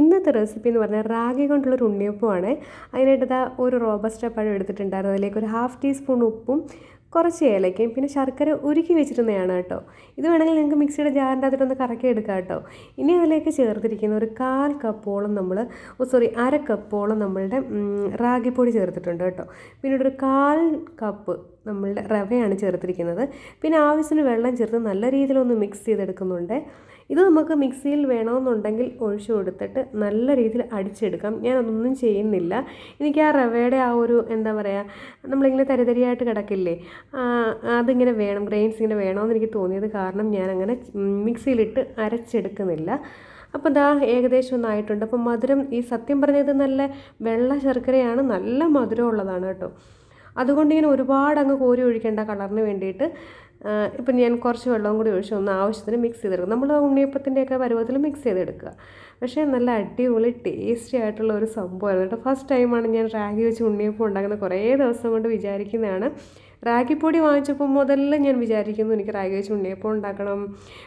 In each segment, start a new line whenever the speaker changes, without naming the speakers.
ഇന്നത്തെ റെസിപ്പി എന്ന് പറഞ്ഞാൽ റാഗി കൊണ്ടുള്ളൊരു ഉണ്ണിയപ്പമാണ്. അതിനായിട്ട് ഒരു റോബസ്റ്റ പഴം എടുത്തിട്ടുണ്ടായിരുന്നു. അതിലേക്ക് ഒരു ഹാഫ് ടീസ്പൂൺ ഉപ്പും കുറച്ച് ഏലക്കയും പിന്നെ ശർക്കര ഉരുക്കി വെച്ചിരുന്നതാണ് കേട്ടോ. ഇത് വേണമെങ്കിൽ നിങ്ങൾക്ക് മിക്സിയുടെ ജാറിന്റെ അതിലൊന്ന് കറക്കി എടുക്കാം കേട്ടോ. ഇനി അതിലേക്ക് ചേർത്തിരിക്കുന്ന ഒരു കാൽ കപ്പോളം നമ്മൾ ഓ സോറി അര കപ്പോളം നമ്മളുടെ റാഗിപ്പൊടി ചേർത്തിട്ടുണ്ട് കേട്ടോ. പിന്നീട് ഒരു കാൽ കപ്പ് നമ്മളുടെ റവയാണ് ചേർത്തിരിക്കുന്നത്. പിന്നെ ആവശ്യത്തിന് വെള്ളം ചേർത്ത് നല്ല രീതിയിലൊന്ന് മിക്സ് ചെയ്തെടുക്കുന്നുണ്ട്. ഇത് നമുക്ക് മിക്സിയിൽ വേണമെന്നുണ്ടെങ്കിൽ ഒഴിച്ചു കൊടുത്തിട്ട് നല്ല രീതിയിൽ അടിച്ചെടുക്കാം. ഞാൻ അതൊന്നും ചെയ്യുന്നില്ല. എനിക്ക് ആ റവയുടെ ആ ഒരു എന്താ പറയുക നമ്മളിങ്ങനെ തരിതരിയായിട്ട് കിടക്കില്ലേ അതിങ്ങനെ വേണം ഗ്രെയിൻസ് ഇങ്ങനെ വേണമെന്ന് എനിക്ക് തോന്നിയത് കാരണം ഞാനങ്ങനെ മിക്സിയിലിട്ട് അരച്ചെടുക്കുന്നില്ല. അപ്പോൾ ദാ ഏകദേശം ഒന്നായിട്ടുണ്ട് അപ്പോൾ മധുരം ഈ സത്യം പറഞ്ഞത് നല്ല വെള്ള ശർക്കരയാണ് നല്ല മധുരമുള്ളതാണ് കേട്ടോ. അതുകൊണ്ട് ഇങ്ങനെ ഒരുപാട് അങ്ങ് കോരി ഒഴിക്കേണ്ട കളറിന് വേണ്ടിയിട്ട് ഇപ്പം ഞാൻ കുറച്ച് വെള്ളം കൂടി ഒഴിച്ച് ഒന്ന് ആവശ്യത്തിന് മിക്സ് ചെയ്തെടുക്കും. നമ്മൾ ഉണ്ണിയപ്പത്തിന്റെയൊക്കെ പരുവത്തിൽ മിക്സ് ചെയ്തെടുക്കുക. പക്ഷേ നല്ല അടിപൊളി ടേസ്റ്റി ആയിട്ടുള്ള ഒരു സംഭവമായിരുന്നു. കേട്ടോ ഫസ്റ്റ് ടൈമാണ് ഞാൻ റാഗി വെച്ച് ഉണ്ണിയപ്പം ഉണ്ടാക്കുന്ന കുറേ ദിവസം കൊണ്ട് വിചാരിക്കുന്നതാണ്. റാഗിപ്പൊടി വാങ്ങിച്ചപ്പോൾ മുതലിൽ ഞാൻ വിചാരിക്കുന്നു എനിക്ക് റാഗി വെച്ച് ഉണ്ണിയപ്പം ഉണ്ടാക്കണം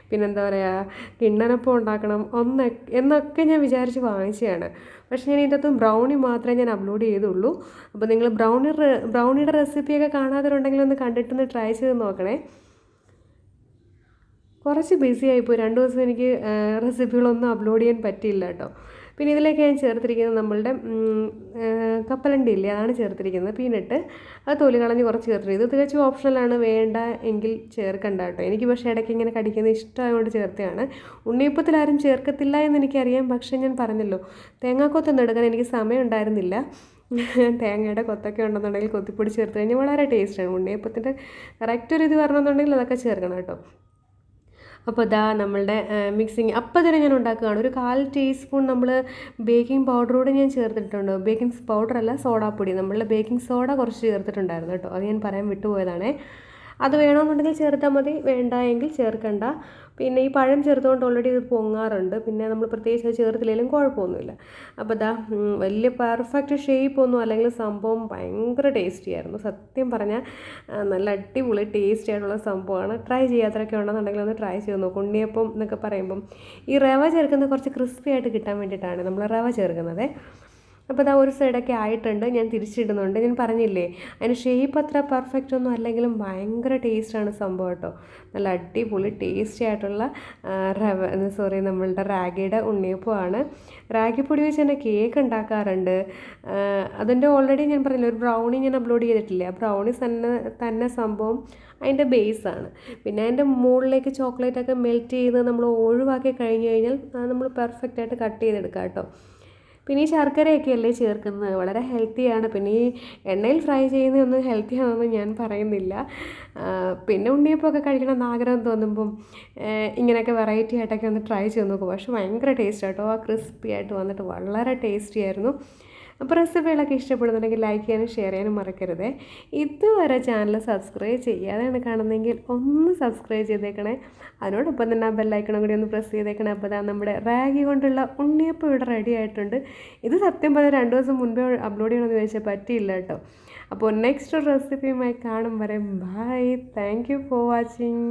പിന്നെന്താ പറയുക കിണ്ണനപ്പം ഉണ്ടാക്കണം ഒന്ന് എന്നൊക്കെ ഞാൻ വിചാരിച്ച് വാങ്ങിച്ചതാണ്. പക്ഷേ ഞാൻ ഇതിന്റെ ബ്രൗണി മാത്രമേ ഞാൻ അപ്ലോഡ് ചെയ്തുള്ളൂ. അപ്പോൾ നിങ്ങൾ ബ്രൗണി ബ്രൗണിയുടെ റെസിപ്പിയൊക്കെ കാണാത്തവരുണ്ടെങ്കിൽ ഒന്ന് കണ്ടിട്ടൊന്ന് ട്രൈ ചെയ്ത് നോക്കണേ. കുറച്ച് ബിസി ആയിപ്പോയി. രണ്ട് ദിവസം എനിക്ക് റെസിപ്പികളൊന്നും അപ്ലോഡ് ചെയ്യാൻ പറ്റിയില്ല കേട്ടോ. പിന്നെ ഇതിലേക്ക് ഞാൻ ചേർത്തിരിക്കുന്നത് നമ്മളുടെ കപ്പലണ്ടി ഇല്ലേ അതാണ് ചേർത്തിരിക്കുന്നത്. പീനട്ട് അത് തൊലി കളഞ്ഞ് കുറച്ച് ചേർത്തിരിക്കുന്നത് ഇത് തികച്ചും ഓപ്ഷണലാണ് വേണ്ട എങ്കിൽ ചേർക്കണ്ട കേട്ടോ. എനിക്ക് പക്ഷേ ഇടയ്ക്ക് ഇങ്ങനെ കടിക്കുന്നത് ഇഷ്ടമായതുകൊണ്ട് ചേർത്തതാണ്. ഉണ്ണിയപ്പത്തിൽ ആരും ചേർക്കത്തില്ല എന്ന് എനിക്കറിയാം പക്ഷേ ഞാൻ പറഞ്ഞല്ലോ തേങ്ങാക്കൊത്തൊന്നും എടുക്കാൻ എനിക്ക് സമയം ഉണ്ടായിരുന്നില്ല. തേങ്ങയുടെ കൊത്തൊക്കെ ഉണ്ടെന്നുണ്ടെങ്കിൽ കൊത്തിപ്പൊടി ചേർത്ത് കഴിഞ്ഞാൽ വളരെ ടേസ്റ്റാണ് ഉണ്ണിയപ്പത്തിന്റെ കറക്റ്റ് ഒരു ഇത് വരണമെന്നുണ്ടെങ്കിൽ അതൊക്കെ ചേർക്കണം കേട്ടോ. അപ്പോൾ ഇതാ നമ്മളുടെ മിക്സിങ് അപ്പം തന്നെ ഞാൻ ഉണ്ടാക്കുകയാണ്. ഒരു കാൽ ടീസ്പൂൺ നമ്മൾ ബേക്കിംഗ് പൗഡറോട് ഞാൻ ചേർത്തിട്ടുണ്ട്. ബേക്കിംഗ് പൗഡർ അല്ല സോഡാപ്പൊടി നമ്മളുടെ ബേക്കിംഗ് സോഡ കുറച്ച് ചേർത്തിട്ടുണ്ടായിരുന്നു കേട്ടോ. അത് ഞാൻ പറയാൻ വിട്ടുപോയതാണേ. അത് വേണമെന്നുണ്ടെങ്കിൽ ചേർത്താൽ മതി. വേണ്ട എങ്കിൽ ചേർക്കണ്ട. പിന്നെ ഈ പഴം ചേർത്തുകൊണ്ട് ഓൾറെഡി ഇത് പൊങ്ങാറുണ്ട്. പിന്നെ നമ്മൾ പ്രത്യേകിച്ച് അത് ചേർത്തില്ലെങ്കിലും കുഴപ്പമൊന്നുമില്ല. അപ്പോൾ അതാ വലിയ പെർഫെക്റ്റ് ഷേപ്പ് ഒന്നും അല്ലെങ്കിൽ സംഭവം ഭയങ്കര ടേസ്റ്റി ആയിരുന്നു. സത്യം പറഞ്ഞാൽ നല്ല അടിപൊളി ടേസ്റ്റി ആയിട്ടുള്ള സംഭവമാണ്. ട്രൈ ചെയ്യാത്തവരൊക്കെ ഉണ്ടെന്നുണ്ടെങ്കിൽ ഒന്ന് ട്രൈ ചെയ്ത് നോക്കും. ഉണ്ണിയപ്പം എന്നൊക്കെ പറയുമ്പം ഈ റവ ചേർക്കുന്നത് കുറച്ച് ക്രിസ്പി ആയിട്ട് കിട്ടാൻ വേണ്ടിയിട്ടാണ് നമ്മൾ റവ ചേർക്കുന്നത്. അപ്പോൾ ഇതാ ഒരു സൈഡൊക്കെ ആയിട്ടുണ്ട് ഞാൻ തിരിച്ചിടുന്നുണ്ട്. ഞാൻ പറഞ്ഞില്ലേ അതിന് ഷേപ്പ് അത്ര പെർഫെക്റ്റ് ഒന്നും അല്ലെങ്കിലും ഭയങ്കര ടേസ്റ്റാണ് സംഭവം കേട്ടോ. നല്ല അടിപൊളി ടേസ്റ്റി ആയിട്ടുള്ള റവ സോറി നമ്മളുടെ റാഗിയുടെ ഉണ്ണിയപ്പമാണ്. റാഗിപ്പൊടി വെച്ച് തന്നെ കേക്ക് ഉണ്ടാക്കാറുണ്ട്. അതിന്റെ ഓൾറെഡി ഞാൻ പറഞ്ഞില്ല ഒരു ബ്രൗണി ഞാൻ അപ്ലോഡ് ചെയ്തിട്ടില്ല? ബ്രൗണി തന്നെ തന്നെ സംഭവം അതിന്റെ ബേസാണ് പിന്നെ അതിന്റെ മുകളിലേക്ക് ചോക്ലേറ്റൊക്കെ മെൽറ്റ് ചെയ്ത് നമ്മൾ ഒഴിവാക്കി കഴിഞ്ഞ് കഴിഞ്ഞാൽ നമ്മൾ പെർഫെക്റ്റായിട്ട് കട്ട് ചെയ്തെടുക്കാം കേട്ടോ. പിന്നെ ഈ ശർക്കരയൊക്കെ അല്ലേ ചേർക്കുന്നത്? വളരെ ഹെൽത്തിയാണ്. പിന്നെ ഈ എണ്ണയിൽ ഫ്രൈ ചെയ്യുന്നതൊന്നും ഹെൽത്തി ആണെന്ന് ഞാൻ പറയുന്നില്ല. പിന്നെ ഉണ്ണിയപ്പമൊക്കെ കഴിക്കണം ആഗ്രഹം തോന്നുമ്പം ഇങ്ങനെയൊക്കെ വെറൈറ്റി ആയിട്ടൊക്കെ ഒന്ന് ട്രൈ ചെയ്ത് നോക്കും. പക്ഷേ ഭയങ്കര ടേസ്റ്റ് ആ ക്രിസ്പി ആയിട്ട് വന്നിട്ട് വളരെ ടേസ്റ്റി ആയിരുന്നു. അപ്പോൾ റെസിപ്പികളൊക്കെ ഇഷ്ടപ്പെടുന്നുണ്ടെങ്കിൽ ലൈക്ക് ചെയ്യാനും ഷെയർ ചെയ്യാനും മറക്കരുത്. ഇതുവരെ ചാനൽ സബ്സ്ക്രൈബ് ചെയ്യാതെയാണ് കാണുന്നതെങ്കിൽ ഒന്ന് സബ്സ്ക്രൈബ് ചെയ്തേക്കണേ. അതിനോടൊപ്പം തന്നെ ആ ബെല്ലൈക്കണം കൂടി ഒന്ന് പ്രസ് ചെയ്തേക്കണേ. അപ്പോൾ അതാ നമ്മുടെ റാഗി കൊണ്ടുള്ള ഉണ്ണിയപ്പം ഇവിടെ റെഡി ആയിട്ടുണ്ട്. ഇത് സത്യം പറഞ്ഞാൽ രണ്ട് ദിവസം മുൻപേ അപ്ലോഡ് ചെയ്യണമെന്ന് ചോദിച്ചാൽ പറ്റിയില്ല കേട്ടോ. അപ്പോൾ നെക്സ്റ്റ് റെസിപ്പിയുമായി കാണും വരെ. Bye thank you for watching